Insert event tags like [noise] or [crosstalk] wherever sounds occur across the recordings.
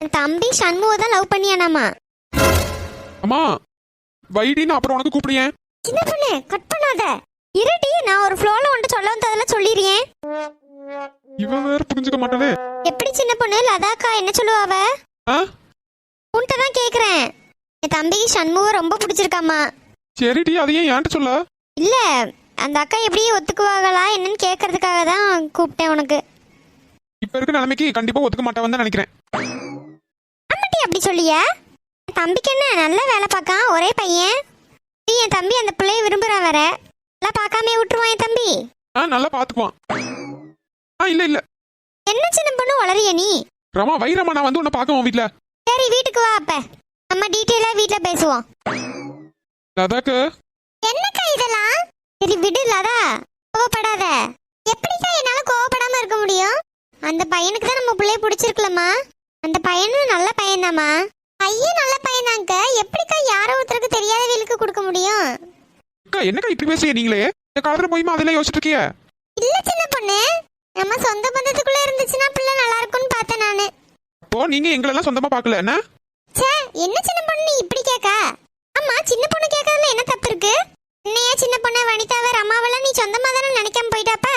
என் தம்பி சண்முகம் தான் லவ் பண்ணியானாமா அம்மா வைடின்னு அப்புறம் உனக்கு கூப்பிடுயேன் சின்ன பொண்ணு? கட் பண்ணாத. இருடி நான் ஒரு ஃப்ளோல உன்ட்ட சொல்ல வந்ததெல்லாம் சொல்லிடுறேன் இவன் வேற புரிஞ்சுக்க மாட்டாளே எப்படி சின்ன பொண்ணு? லதாக்கா என்ன சொல்லுவாவ? உன்கிட்ட தான் கேக்குறேன். என் தம்பிக்கு சண்முகம் ரொம்ப பிடிச்சிருக்காமா சரிடி அதையே ஏன்ட்ட சொல்ல? இல்ல அந்த அக்கா எப்படி ஒத்துக்குவாங்களா? என்னன்னு கேட்கறதுக்காக தான் கூப்பிட்டேன் உனக்கு. இப்ப இருக்க நிலைமைக்கு கண்டிப்பா ஒத்துக்க மாட்டேன் தான் நினைக்கிறேன். ஆமாட்டி அப்படி சொல்லியா? தம்பிக்கு என்ன? நல்ல வேலை பார்க்கான் ஒரே பையன். நீ என் தம்பி அந்த பிள்ளைய விரும்புறா வேற. நல்லா பார்க்காம விட்டுருவான் என் தம்பி. ஆ நல்லா பாத்துக்குவான் ஆ இல்ல இல்ல. என்ன சின்ன பொண்ணு வளரிய நீ? ரமா வைரமா நான் வந்து உன்னை பார்க்க உன் வீட்ல. சரி வீட்டுக்கு வா அப்ப. நம்ம டீட்டெயிலா வீட்ல பேசுவோம். லதாக்கு சரி விடு லதா கோவப்படாத. எப்படிக்கா என்னால கோவப்படாம இருக்க முடியும்? அந்த பையனுக்கு தான் நம்ம பிள்ளைய பிடிச்சிருக்கலம்மா அந்த பையனும் நல்ல பையன்தாம்மா. பையன் நல்ல பையனாங்க எப்படிக்கா யாரோ ஒருத்தருக்கு தெரியாத வீலுக்கு கொடுக்க முடியும்? அக்கா என்னக்கா இப்படி பேசுறீங்க நீங்களே? இந்த காலத்துல போயுமா அதெல்லாம் யோசிச்சுட்டு இருக்கிய? இல்ல சின்ன பொண்ணு. நம்ம சொந்த பந்தத்துக்குள்ள இருந்துச்சுன்னா பிள்ளை நல்லா இருக்கும்னு பார்த்தேன் நானு. அப்போ நீங்க எங்களெல்லாம் சொந்தமா பார்க்கல என்ன? ச்சே என்ன சின்ன பொண்ணு நீ இப்படி கேக்கா? அம்மா சின்ன பொண்ணு கேட்கறதுல என்ன தப்பு இருக்கு? என்னையா சின்ன பொண்ணு வனிதாவை ரமாவெல்லாம் நீ சொந்தமா தானே நினைக்காம போயிட்டாப்ப?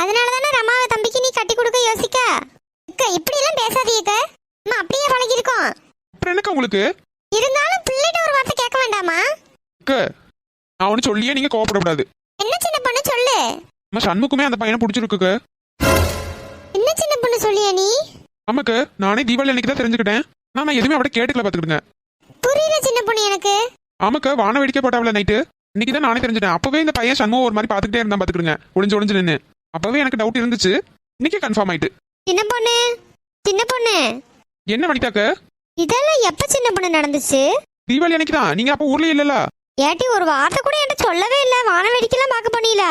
அதனால தானே ரமாவை தம்பிக்கு நீ கட்டி கொடுக்க யோசிக்க? அக்கா இப்படி எல்லாம் பேசாதீங்க அம்மா அப்படியே பழகிருக்கோம். அப்புறம் என்னக்கா உங்களுக்கு? இருந்தாலும் பிள்ளைகிட்ட ஒரு வார்த்தை கேட்க வேண்டாமா? அக்கா நான் ஒண்ணு சொல்லியே நீங்க கோவப்படக்கூடாது. என்ன சின்ன பொண்ணு சொல்லு. நம்ம சண்முக்குமே அந்த பையனை பிடிச்சிருக்கு என்ன சின்ன பொண்ணு சொல்லியா நீ? நமக்கு நானே தீபாவளி அன்னைக்கு தான் தெரிஞ்சுக்கிட்டேன். நான் எதுவுமே அவட கேட்டுக்கல பாத்துக்கிடுங்க புரியல சின்ன பொண்ணு எனக்கு? ஆமாக்கா வான வேடிக்கை போட்டாவில நைட்டு. இன்னைக்கு தான் நானே தெரிஞ்சுட்டேன். அப்பவே இந்த பையன் சண்முகம் ஒரு மாதிரி பாத்துக்கிட்டே இருந்தா பாத்துக்கிடுங்க. ஒளிஞ்சு ஒளிஞ்சு நின்னு. அப்பவே எனக்கு டவுட் இருந்துச்சு. இன்னைக்கு கன்ஃபார்ம் ஆயிட்டு. சின்ன பொண்ணு? சின்ன பொண்ணு? என்ன வனிதாக்க? இதெல்லாம் எப்ப சின்ன பொண்ணு நடந்துச்சு? தீபாவளி அன்னைக்கு தான். நீங்க அப்ப ஊர்ல இல்லல ஏட்டி ஒரு வார்த்தை கூட என்கிட்ட சொல்லவே இல்ல. வான வேடிக்கைலாம் பார்க்க போனீல.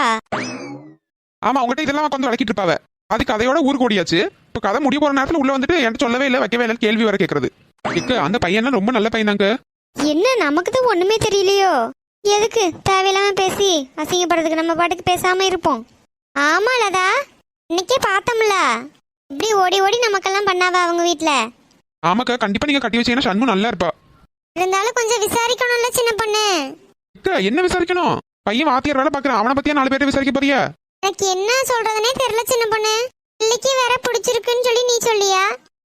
ஆமா உங்ககிட்ட இதெல்லாம் உட்காந்து விளக்கிட்டு இருப்பாவ. அது கதையோட ஊருக்கு ஓடியாச்சு. இப்ப கதை முடிய போற நேரத்துல உள்ள வந்துட்டு என்கிட்ட சொல்லவே இல்லை வைக்கவே இல்லை கேள்வி வர கேக்குறது. இக்க அந்த பையன்லாம் ரொம்ப நல்ல பையன் தாங்க என்ன நமக்கு தான் ஒண்ணுமே தெரியலையோ? எதுக்கு? தேவையில்லாம பேசி அசிங்கப்படுறதுக்கு நம்ம பாட்டுக்கு பேசாம இருப்போம். ஆமா லதா. இன்னைக்கே பார்த்தோம்ல. இப்படி ஓடி ஓடி நமக்கெல்லாம் பண்ணாவா அவங்க வீட்ல? ஆமாக்கா கண்டிப்பா நீங்க கட்டி வச்சீங்கன்னா சண்முகம் நல்லா இருப்பா. இருந்தாலும் கொஞ்சம் விசாரிக்கணும்ல சின்ன பொண்ணு. என்ன விசாரிக்கணும்? பையன் வாத்தியார் வேலை பாக்குறான் அவனை பத்தியா நாலு பேரை விசாரிக்க போறியா? எனக்கு என்ன சொல்றதுனே தெரியல சின்ன பொண்ணு. பிள்ளைக்கு வேற பிடிச்சிருக்குன்னு சொல்லி நீ சொல்லியா?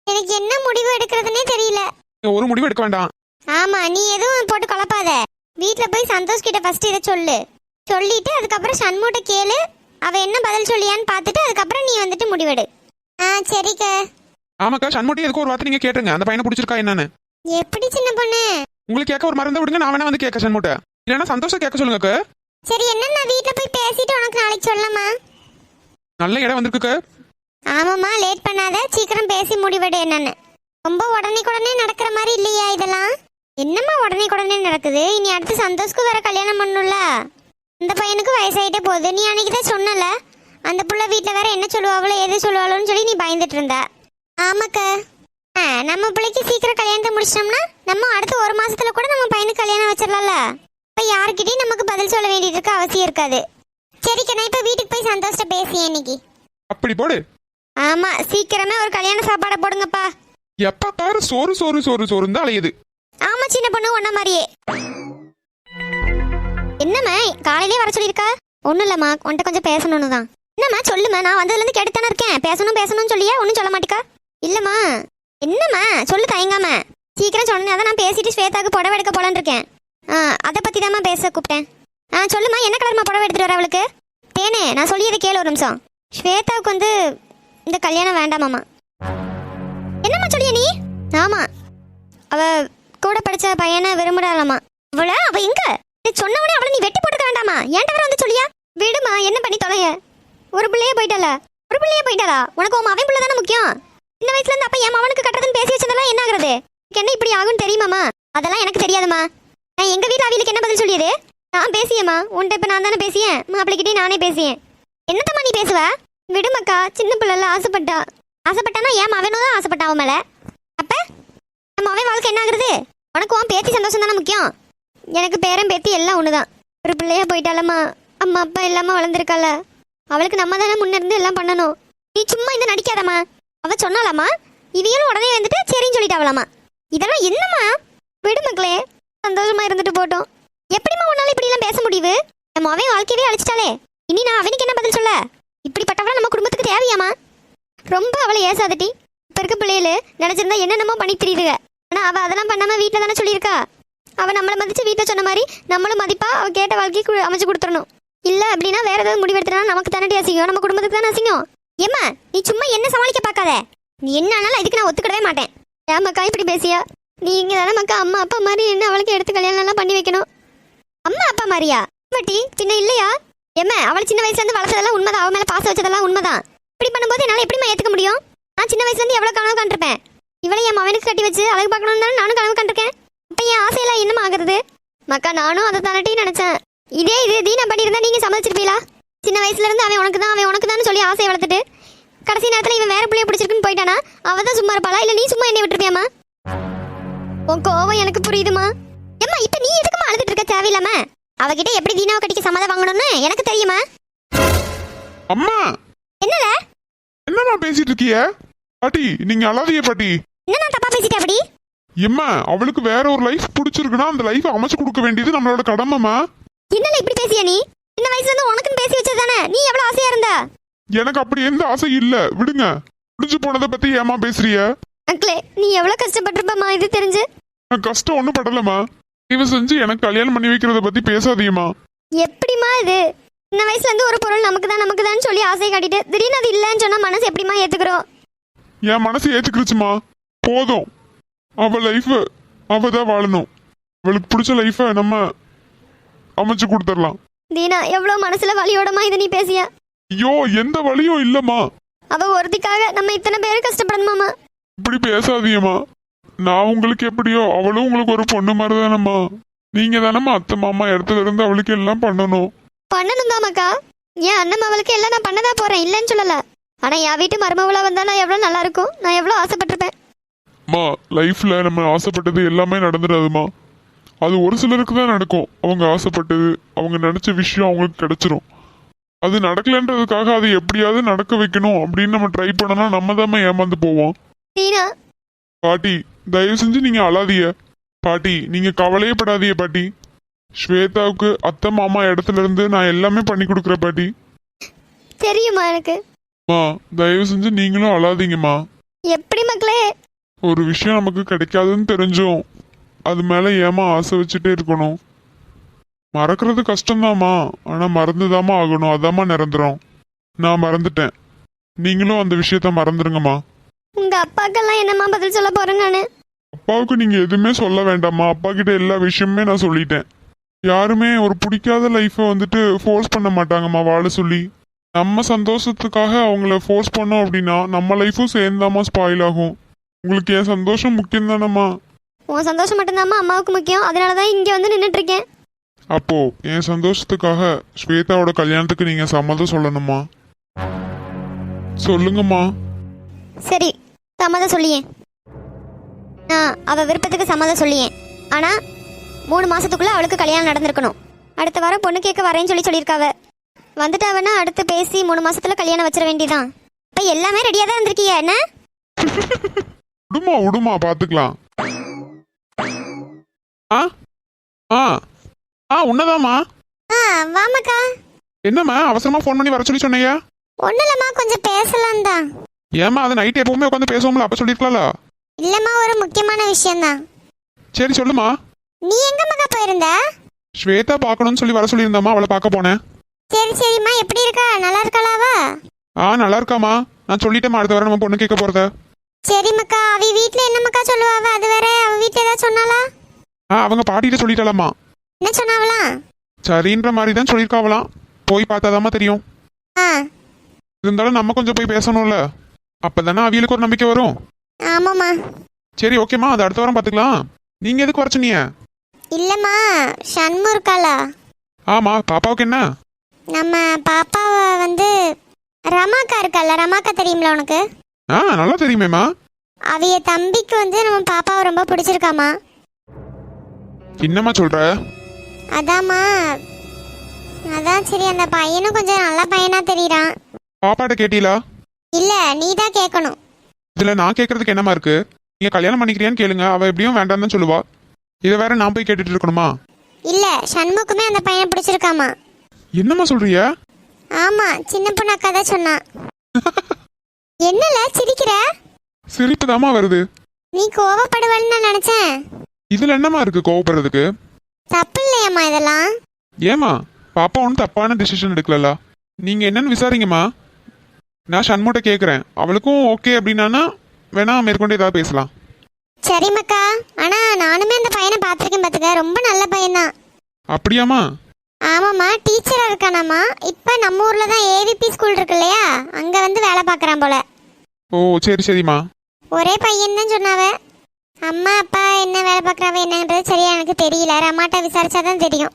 எனக்கு என்ன முடிவு எடுக்கிறதுனே தெரியல. ஒரு முடிவு எடுக்க வேண்டாம். ஆமா நீ எதுவும் போட்டு குழப்பாத. வீட்ல போய் சந்தோஷ் கிட்ட ஃபர்ஸ்ட் இதை சொல்லு. சொல்லிட்டு அதுக்கப்புறம் சண்முகிட்ட கேளு. அவ என்ன பதில் சொல்லியான்னு பார்த்துட்டு அதுக்கப்புறம் நீ வந்துட்டு முடிவெடு. ஆ சரிக்க. ஆமாக்கா சண்முட்டி எதுக்கு ஒரு வார்த்தை நீங்க கேட்டுங்க அந்த பையனை பிடிச்சிருக்கா என்னன்னு. எப்படி சின்ன பொண்ணு? உங்களுக்கு கேட்க ஒரு மறந்து விடுங்க நான் வேணா வந்து கேட்க சண்முட்ட இல்லைன்னா சந்தோஷம் கேட்க சொல்லுங்க சரி என்ன நான் வீட்ல போய் பேசிட்டு உனக்கு நாளைக்கு சொல்லலாமா? நல்ல இடம் வந்திருக்கு ஆமாம்மா லேட் பண்ணாத. சீக்கிரம் பேசி முடிவெடு என்னன்னு. ரொம்ப உடனே உடனே நடக்கிற மாதிரி இல்லையா இதெல்லாம்? என்னம்மா உடனே உடனே நடக்குது? இனி அடுத்து சந்தோஷ்க்கு வேற கல்யாணம் பண்ணும்ல? இந்த பையனுக்கு வயசாயிட்டே போகுது. நீ அன்னைக்கு தான் சொன்னல அந்த புள்ள வீட்டில் வேற என்ன சொல்லுவாங்களோ எது சொல்லுவாளோன்னு சொல்லி நீ பயந்துட்டு இருந்த. ஆமாக்க. ஆ நம்ம பிள்ளைக்கு சீக்கிரம் கல்யாணத்தை முடிச்சிட்டோம்னா நம்ம அடுத்த ஒரு மாசத்துல கூட நம்ம பையனுக்கு கல்யாணம் வச்சிடலாம்ல? இப்போ யாருக்கிட்டையும் நமக்கு பதில் சொல்ல வேண்டியது இருக்க அவசியம் இருக்காது. சரிக்கா நான் இப்போ வீட்டுக்கு போய் சந்தோஷத்தை பேசியேன் இன்னைக்கு அப்படி போடு. ஆமா சீக்கிரமே ஒரு கல்யாண சாப்பாடை போடுங்கப்பா. எப்ப பாரு சோறு சோறு சோறு சோறு தான் அலையுது. ஆமா சின்ன பொண்ணு உன்ன மாதிரியே. என்னம்மா காலையிலே வர சொல்லியிருக்கா? ஒன்றும் இல்லைம்மா உன்கிட்ட கொஞ்சம் பேசணும்னு தான் என்னம்மா சொல்லுமா நான் வந்ததுலேருந்து கேட்டுத்தானே இருக்கேன். பேசணும் பேசணும்னு சொல்லியா? ஒன்றும் சொல்ல மாட்டிக்கா? இல்லைம்மா. என்னம்மா சொல்லு தயங்காம. சீக்கிரம் சொன்னேன் அதான் நான் பேசிட்டு ஸ்வேதாக்கு புடவை எடுக்க போலான்னு இருக்கேன். ஆ அதை பற்றி தாம்மா பேச கூப்பிட்டேன். ஆ சொல்லுமா என்ன கலர்மா புடவை எடுத்துட்டு வர அவளுக்கு? தேனே நான் சொல்லியதை கேளு ஒரு நிமிஷம். ஸ்வேதாவுக்கு வந்து இந்த கல்யாணம் வேண்டாமாம்மா. என்னம்மா சொல்லிய நீ? ஆமா. அவ கூட படிச்ச பையனை விரும்புறாளாமா? அவள அவ எங்க? நீ சொன்ன அவளை நீ வெட்டி போட்டுக்க வேண்டாமா? ஏன்டா வர வந்து சொல்லியா? விடுமா என்ன பண்ணி தொலைய? ஒரு பிள்ளையே போயிட்டால ஒரு பிள்ளையே போயிட்டாளா? உனக்கு உன் அவன் பிள்ளை தானே முக்கியம்? சின்ன வயசுல இருந்து அப்ப என் அவனுக்கு கட்டுறதுன்னு பேசி வச்சதெல்லாம் என்ன ஆகுறது? எனக்கு என்ன இப்படி ஆகும்னு தெரியுமாமா? அதெல்லாம் எனக்கு தெரியாதுமா. நான் எங்க வீட்டு அவிகளுக்கு என்ன பதில் சொல்லியது? நான் பேசியேம்மா. உன்ட்ட இப்ப நான் தானே பேசியேன். மாப்பிள்ளைகிட்டே நானே பேசியேன். என்னத்தம்மா நீ பேசுவ? விடுமக்கா சின்ன பிள்ளைல ஆசைப்பட்டா. ஆசைப்பட்டானா ஏன் அவனும் தான் ஆசைப்பட்டா அவன் மேலே? நம்ம அவன் வாழ்க்கை என்ன ஆகுறது உனக்கு உன் பேத்தி சந்தோஷம் தானே முக்கியம்? எனக்கு பேரன் பேத்தி எல்லாம் ஒன்று தான் ஒரு பிள்ளையா போயிட்டாலம்மா அம்மா அப்பா இல்லாமல் வளர்ந்துருக்கால அவளுக்கு நம்ம தானே முன்னிருந்து எல்லாம் பண்ணணும். நீ சும்மா இந்த நடிக்காதம்மா. அவ சொன்னாலாமா இவியலும் உடனே வந்துட்டு சரின்னு சொல்லிட்டாவலாமா இதெல்லாம் என்னம்மா? விடு மக்களே சந்தோஷமா இருந்துட்டு போட்டோம். எப்படிம்மா உன்னால இப்படி எல்லாம் பேச முடியுது? நம்ம அவன் வாழ்க்கையவே அழிச்சிட்டாலே இனி நான் அவனுக்கு என்ன பதில் சொல்ல? இப்படிப்பட்டவள நம்ம குடும்பத்துக்கு தேவையாமா ரொம்ப அவளை ஏசாதட்டி. இப்போ இருக்க பிள்ளைகளு நினைச்சிருந்தா என்னென்னமோ பண்ணி தெரியுதுங்க ஆனால் அவள் அதெல்லாம் பண்ணாமல் வீட்டில் தானே சொல்லியிருக்கா? அவள் நம்மளை மதித்து வீட்டில் சொன்ன மாதிரி நம்மளும் மதிப்பாக அவள் கேட்ட வாழ்க்கைக்கு அமைச்சு கொடுத்துடணும். இல்லை அப்படின்னா வேறு ஏதாவது முடிவெடுத்தனா நமக்கு தானே அசிங்கம்? நம்ம குடும்பத்துக்கு தானே அசிங்கம்? ஏம்மா நீ சும்மா என்ன சமாளிக்க பார்க்காத? நீ என்ன ஆனாலும் இதுக்கு நான் ஒத்துக்கிடவே மாட்டேன். ஏமாக்கா இப்படி பேசியா? நீ இங்கே தானே மக்கா அம்மா அப்பா மாதிரி என்ன அவளுக்கு எடுத்து கல்யாணம்லாம் பண்ணி வைக்கணும்? அம்மா அப்பா மாதிரியா? பட்டி பின்ன இல்லையா? ஏம்மா அவள் சின்ன வயசுலேருந்து வளர்த்ததெல்லாம் உண்மைதான். அவள் மேலே பாச வச்சதெல்லாம் உண்மைதான். இப்படி பண்ணும்போது என்னால் எப்படிம்மா ஏற்றுக்க முடியும்? நான் சின்ன வயசுலேருந்து எவ்வளோ கனவு கண்டிருப்பேன்? இவளை என் மகனுக்கு கட்டி வச்சு அழகு பார்க்கணும்னு தானே நானும் கனவு கண்டிருக்கேன். அப்ப என் ஆசையெல்லாம் என்னமா ஆகுறது? மக்கா நானும் அதை தானட்டி நினைச்சேன். இதே இது தீனா பண்ணியிருந்தா நீங்க சம்மதிச்சிருப்பீங்களா சின்ன வயசுல இருந்து அவன் உனக்கு தான் அவன் உனக்கு தான் சொல்லி ஆசையை வளர்த்துட்டு கடைசி நேரத்துல இவன் வேற பிள்ளைய பிடிச்சிருக்குன்னு போயிட்டானா? அவ தான் சும்மா இருப்பாளா? இல்ல நீ சும்மா என்னை விட்டுருப்பியாமா உன் கோவம் எனக்கு புரியுதுமா ஏம்மா இப்ப நீ எதுக்குமா அழுதுட்டு இருக்க தேவையில்லாம? அவகிட்ட எப்படி தீனாவை கட்டிக்க சம்மதம் வாங்கணும்னு எனக்கு தெரியுமா? அம்மா! என்னல? என்னம்மா பேசிட்டு இருக்கிய? பாட்டி நீங்க அழாதீங்க பாட்டி. என்ன நான் தப்பா பேசிட்டேன் அப்படி? எம்மா அவளுக்கு வேற ஒரு லைஃப் பிடிச்சிருக்குன்னா அந்த லைஃப் அமைச்சு கொடுக்க வேண்டியது நம்மளோட கடமைமா என்னல இப்படி பேசிய நீ? சின்ன வயசுல இருந்து உனக்குன்னு பேசி வச்சது தானே நீ எவ்வளவு ஆசையா இருந்தா? எனக்கு அப்படி எந்த ஆசை இல்ல. விடுங்க. முடிஞ்சு போனதை பத்தி ஏமா பேசுறிய அக்களே நீ எவ்வளவு கஷ்டப்பட்டிருப்பமா இது தெரிஞ்சு? நான் கஷ்டம் ஒண்ணும் படலமா இவ செஞ்சு எனக்கு கல்யாணம் பண்ணி வைக்கிறத பத்தி பேசாதீங்கம்மா எப்படிமா இது? சின்ன வயசுல இருந்து ஒரு பொருள் நமக்கு தான் நமக்கு தான் சொல்லி ஆசையை காட்டிட்டு திடீர்னு அது இல்லைன்னு சொன்னா மனசு எப்படிமா ஏத்துக்கிறோம்? என் மனசு ஏத்துக்கிருச்சுமா போதும். அவ லைஃப் அவ தான் வாழணும். அவளுக்கு பிடிச்ச லைஃப நம்ம அமைச்சு கொடுத்துடலாம். தீனா எவ்வளவு மனசுல வலியோடமா இதை நீ பேசிய? ஐயோ எந்த வழியும் இல்லம்மா. அவ ஒருத்திக்காக நம்ம இத்தனை பேர் கஷ்டப்படணுமாமா இப்படி பேசாதீங்கம்மா. நான் உங்களுக்கு எப்படியோ அவளும் உங்களுக்கு ஒரு பொண்ணு மாதிரி தானம்மா நீங்க தானம்மா அத்தை மாமா இடத்துல இருந்து அவளுக்கு எல்லாம் பண்ணணும். பண்ணணும் தாமக்கா என் அண்ணன் அவளுக்கு எல்லாம் நான் பண்ணதா போறேன் இல்லைன்னு சொல்லல. ஆனா என் வீட்டு மருமவளா வந்தா நான் எவ்வளவு நல்லா இருக்கும்? நான் எவ்வளவு ஆசைப்பட்டிருப்பேன். அம்மா லைஃப்ல நம்ம ஆசைப்பட்டது எல்லாமே நடந்துடாதுமா. அது ஒரு சிலருக்கு தான் நடக்கும். அவங்க ஆசைப்பட்டது அவங்க நினைச்ச விஷயம் அவங்களுக்கு கிடைச்சிரும். அது நடக்கலன்றதுக்காக அதை எப்படியாவது நடக்க வைக்கணும் அப்படின்னு நம்ம ட்ரை பண்ணனா நம்ம தான் ஏமாந்து போவோம். பாட்டி தயவு செஞ்சு நீங்க அழாதீங்க. பாட்டி நீங்க கவலையே படாதீங்க பாட்டி. ஸ்வேதாவுக்கு அத்தை மாமா இடத்துல இருந்து நான் எல்லாமே பண்ணி கொடுக்குறேன் பாட்டி. தெரியுமா எனக்கு? தயவு செஞ்சு நீங்களும் அழாதீங்கம்மா. எப்படி மக்களே? ஒரு விஷயம் நமக்கு கிடைக்காதுன்னு தெரிஞ்சும். அது மேல ஏமா ஆசை வச்சுட்டே இருக்கணும். மறக்கிறது கஷ்டம்தாம்மா. ஆனா மறந்துதாம்மா ஆகணும். அதாம்மா நிரந்தரம். நான் மறந்துட்டேன். நீங்களும் அந்த விஷயத்த மறந்துருங்கம்மா. உங்க அப்பாக்கெல்லாம் என்னம்மா பதில் சொல்ல போறேன் நானு? அப்பாவுக்கு நீங்க எதுவுமே சொல்ல வேண்டாம்மா. அப்பா கிட்ட எல்லா விஷயமுமே நான் சொல்லிட்டேன். யாருமே ஒரு பிடிக்காத லைஃப்பை வந்துட்டு ஃபோர்ஸ் பண்ண மாட்டாங்கம்மா வாழ சொல்லி. நம்ம சந்தோஷத்துக்காக அவங்கள ஃபோர்ஸ் பண்ணோம் அப்படின்னா நம்ம லைஃப்பும் சேர்ந்தாம்மா ஸ்பாயில் ஆகும். உங்களுக்கு என் சந்தோஷம் முக்கியம் தானம்மா உன் சந்தோஷம் மட்டும்தாம்மா அம்மாவுக்கு முக்கியம். அதனால தான் இங்கே வந்து நின்றுட்டு இருக்கேன் அப்போ என் சந்தோஷத்துக்காக ஸ்வேதாவோட கல்யாணத்துக்கு நீங்க சம்மதம் சொல்லணுமா? சொல்லுங்கம்மா. சரி சம்மதம் சொல்லியேன். நான் அவ விருப்பத்துக்கு சம்மதம் சொல்லியேன். ஆனா மூணு மாசத்துக்குள்ள அவளுக்கு கல்யாணம் நடந்திருக்கணும். அடுத்த வாரம் பொண்ணு கேட்க வரேன்னு சொல்லி சொல்லியிருக்காவ. வந்துட்டாவன்னா அடுத்து பேசி மூணு மாசத்துல கல்யாணம் வச்சிட வேண்டியதான் இப்ப எல்லாமே ரெடியா தான் இருந்திருக்கீங்க என்ன? விடுமா விடுமா பாத்துக்கலாம். ஆ ஆ ஆ உன்னதாம்மா. ஆ வாமக்கா என்னம்மா அவசரமா ஃபோன் பண்ணி வர சொல்லி சொன்னீங்க? ஒன்றும் இல்லம்மா கொஞ்சம் பேசலாம் தான் ஏம்மா அது நைட் எப்பவுமே உட்காந்து பேசுவோம்ல அப்ப சொல்லிருக்கலாம்ல? இல்லம்மா ஒரு முக்கியமான விஷயம்தான் சரி சொல்லுமா நீ எங்க மக்கா போயிருந்த? ஸ்வேதா பார்க்கணும்னு சொல்லி வர சொல்லியிருந்தாம்மா அவளை பார்க்க போனேன். சரி சரிம்மா எப்படி இருக்கா? நல்லா இருக்காளாவா? ஆ நல்லா இருக்காம்மா. நான் சொல்லிட்டேம்மா அடுத்த வாரம் நம்ம பொண்ணு கேட்க போறத. சரி மக்கா அவ வீட்ல என்ன மக்கா சொல்லுவாவ அது வேற அவ வீட்ல ஏதாவது சொன்னாளா? ஆ அவங்க பாட்டிகிட்ட சொல்லிட்டாலாம்மா என்ன சொன்னாவளா? சரின்ற மாதிரி தான் சொல்லியிருக்காவலாம் போய் பார்த்தாதாம்மா தெரியும். ஆ. இருந்தாலும் நம்ம கொஞ்சம் போய் பேசணும்ல. அப்பதானே அவியலுக்கு ஒரு நம்பிக்கை வரும். ஆமாம்மா. சரி ஓகேம்மா. அது அடுத்த வாரம் பார்த்துக்கலாம். நீங்க எதுக்கு வர சொன்னீங்க இல்லம்மா சண்மு இருக்காளா? ஆமா பாப்பாவுக்கு என்ன? நம்ம பாப்பாவை வந்து ரமாக்கா இருக்கால ரமாக்கா தெரியும்ல உனக்கு? ஆ நல்லா தெரியுமேம்மா. அவைய தம்பிக்கு வந்து நம்ம பாப்பாவை ரொம்ப பிடிச்சிருக்காமா என்னம்மா சொல்ற? அதாம்மா. அதான் சரி அந்த பையனும் கொஞ்சம் நல்ல பையனா தெரியறான். பாப்பாட்ட கேட்டீங்களா இல்ல நீ தான் கேட்கணும் இதுல நான் கேட்கறதுக்கு என்னமா இருக்கு? நீங்க கல்யாணம் பண்ணிக்கிறியான்னு கேளுங்க அவ எப்படியும் வேண்டாம் தான் சொல்லுவா. இதை வேற நான் போய் கேட்டுட்டு இருக்கணுமா? இல்ல சண்முக்குமே அந்த பையனை பிடிச்சிருக்காமா என்னம்மா சொல்றிய ஆமா சின்ன பொண்ணு அக்கா தான் சொன்னா. [laughs] என்னல சிரிக்கிற? சிரிப்பு வருது. நீ கோவப்படுவன்னு நான் நினைச்சேன். இதுல என்னம்மா இருக்கு கோவப்படுறதுக்கு? தப்பு இல்லையம்மா இதெல்லாம். ஏமா பாப்பா ஒன்றும் தப்பான டிசிஷன் எடுக்கலல்ல நீங்க என்னன்னு விசாரிங்கம்மா. நான் ஷண்முட்ட கேட்குறேன் அவளுக்கும் ஓகே அப்படின்னா வேணா மேற்கொண்டு ஏதாவது பேசலாம். சரி மக்கா ஆனா நானுமே அந்த பையனை பார்த்திருக்கேன் பாத்துக்க. ரொம்ப நல்ல பையன்தான். அப்படியாம்மா? ஆமாம்மா டீச்சரா இருக்கானாமா இப்ப நம்ம ஊர்ல தான் ஏவிபி ஸ்கூல் இருக்கு இல்லையா? அங்க வந்து வேலை பார்க்கறான் போல. ஓ சரி சரிம்மா. ஒரே பையன் தான் சொன்னாவ. அம்மா அப்பா என்ன வேலை பார்க்கறாவ என்னன்றது சரியா எனக்கு தெரியல. ரமாட்ட விசாரிச்சாதான் தெரியும்.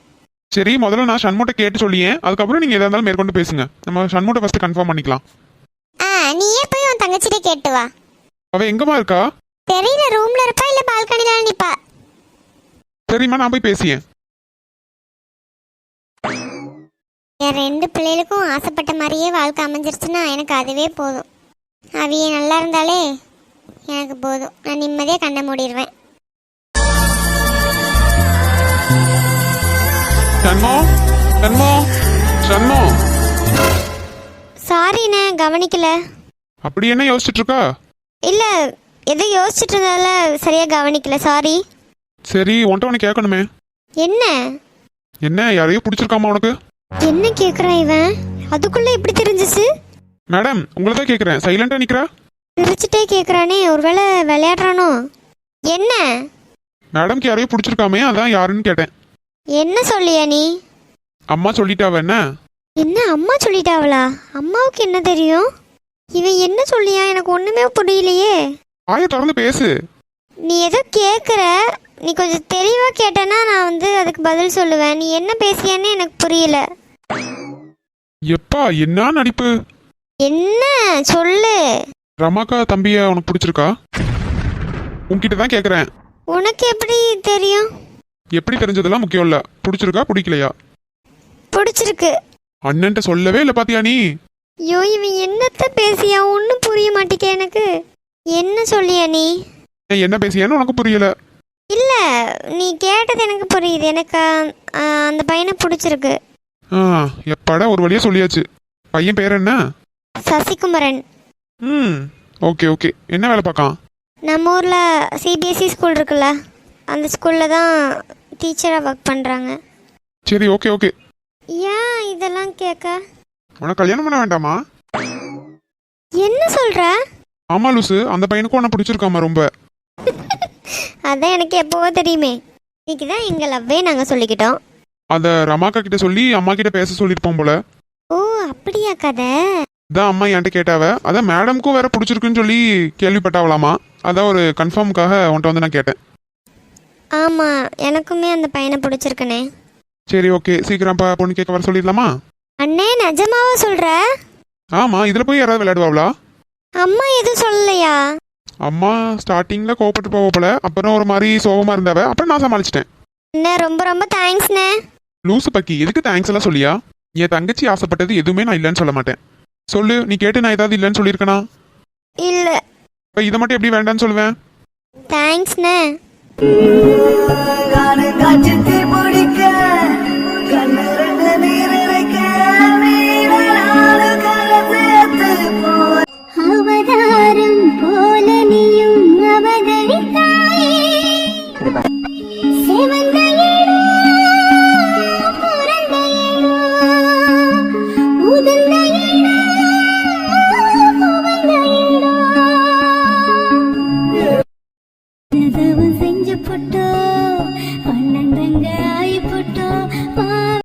சரி முதல்ல நான் ஷண்முட்ட கேட்டு சொல்லியே அதுக்கப்புறம் நீங்க எதா இருந்தாலும் மேற்கொண்டு பேசுங்க. நம்ம ஷண்முட்ட ஃபர்ஸ்ட் கன்ஃபார்ம் பண்ணிக்கலாம். ஆ நீயே போய் உன் தங்கச்சிட்டே கேட்டு வா. அவ எங்கம்மா இருக்கா? தெரியல ரூம்ல இருப்பா இல்ல பால்கனில நிப்பா? சரிம்மா நான் போய் பேசியேன். என் ரெண்டு பிள்ளைகளுக்கும் ஆசைப்பட்ட மாதிரியே வாழ்க்கை அமைஞ்சிருச்சுன்னா எனக்கு அதுவே போதும். அவிய நல்லா இருந்தாலே எனக்கு போதும். நான் நிம்மதியாக கண்ணை மூடிடுவேன் ஷண்மோ ஷண்மோ ஷண்மோ சாரிண்ணே கவனிக்கல. அப்படி என்ன யோசிச்சுட்டு இருக்கா இல்லை எதோ யோசிச்சுட்டு இருந்தால சரியாக கவனிக்கல. சாரி சரி உன்ட்ட உனக்கு கேட்கணுமே என்ன? என்ன யாரையோ பிடிச்சிருக்காமா உனக்கு? என்ன கேட்குறான் இவன்? அதுக்குள்ளே இப்படி தெரிஞ்சிச்சு? மேடம் உங்களை தான் கேட்குறேன் சைலண்டா நிக்கிறா? சிரிச்சுட்டே கேட்குறானே ஒருவேளை விளையாடுறானோ? என்ன? மேடம்க்கு யாரையோ பிடிச்சிருக்காமே அதான் யாருன்னு கேட்டேன். என்ன சொல்லியா நீ? அம்மா சொல்லிட்டாவ என்ன? என்ன அம்மா சொல்லிட்டாவளா? அம்மாவுக்கு என்ன தெரியும்? இவன் என்ன சொல்லியா? எனக்கு ஒண்ணுமே புரியலையே. ஆய திறந்து பேசு. நீ ஏதோ கேட்குற நீ கொஞ்சம் தெளிவா கேட்டனா நான் வந்து அதுக்கு பதில் சொல்லுவேன். நீ என்ன பேசியான்னு எனக்கு புரியல. எப்பா என்ன நடிப்பு? என்ன? சொல்லு. ரமாக்கா தம்பிய உனக்கு பிடிச்சிருக்கா? உன்கிட்ட தான் கேட்குறேன் உனக்கு எப்படி தெரியும்? எப்படி தெரிஞ்சதெல்லாம் முக்கியம் இல்ல. பிடிச்சிருக்கா பிடிக்கலையா? பிடிச்சிருக்கு. அண்ணன்ட்ட சொல்லவே இல்லை பாத்தியா நீ? ஐயோ இவன் என்னத்த பேசியா? ஒன்றும் புரிய மாட்டேங்க எனக்கு. என்ன சொல்லியா நீ? என்ன பேசியேன்னு உனக்கு புரியல. இல்லை நீ கேட்டது எனக்கு புரியுது. எனக்கு அந்த பையனை பிடிச்சிருக்கு. ஆ எப்பாடா ஒரு வழியா சொல்லியாச்சு. பையன் பேர் என்ன? சசிகுமரன். ம் ஓகே ஓகே. என்ன வேலை பார்க்கான்? நம்ம ஊரில் சிபிஎஸ்சி ஸ்கூல் இருக்குல்ல அந்த ஸ்கூலில் தான் டீச்சராக ஒர்க் பண்ணுறாங்க சரி ஓகே ஓகே. ஏன் இதெல்லாம் கேட்க? உனக்கு கல்யாணம் பண்ண வேண்டாமா? என்ன சொல்கிற ஆமா லூசு. அந்த பையனுக்கும் உன்னை பிடிச்சிருக்காமா ரொம்ப. [laughs] அதான் எனக்கு எப்போவோ தெரியுமே. இன்னைக்கு தான் எங்கள் லவ்வே நாங்கள் சொல்லிக்கிட்டோம். அத ரமாக்கா கிட்ட சொல்லி அம்மா கிட்ட பேச சொல்லியிருப்போம் போல. ஓ அப்படியா கதை? அதான் அம்மா என்கிட்ட கேட்டாவ. அதான் மேடம்க்கும் வேற பிடிச்சிருக்குன்னு சொல்லி கேள்விப்பட்டாவலாமா அதான் ஒரு கன்ஃபார்முக்காக உன்ட்ட வந்து நான் கேட்டேன். ஆமாம் எனக்குமே அந்த பையனை பிடிச்சிருக்குனே. சரி ஓகே சீக்கிரம் பா பொண்ணு கேட்க வர சொல்லிடலாமா? அண்ணே நிஜமாவா சொல்கிற ஆமா இதுல போய் யாராவது விளையாடுவாங்களா அம்மா எதுவும் சொல்லலையா? அம்மா ஸ்டார்டிங்ல கோவப்பட்டு போவ போல. அப்புறம் ஒரு மாதிரி சோகமா இருந்தாவ. அப்புறம் நான் சமாளிச்சிட்டேன். அண்ணே ரொம்ப ரொம்ப தேங்க்ஸ்ண்ணே லூசு பக்கி எதுக்கு தேங்க்ஸ் எல்லாம் சொல்லியா? என் தங்கச்சி ஆசைப்பட்டது எதுவுமே நான் இல்லைன்னு சொல்ல மாட்டேன். சொல்லு நீ கேட்டு நான் ஏதாவது இல்லைன்னு சொல்லியிருக்கனா? இல்ல. இப்போ இதை மட்டும் எப்படி வேண்டாம்னு சொல்லுவேன்? தேங்க்ஸ்ண்ணே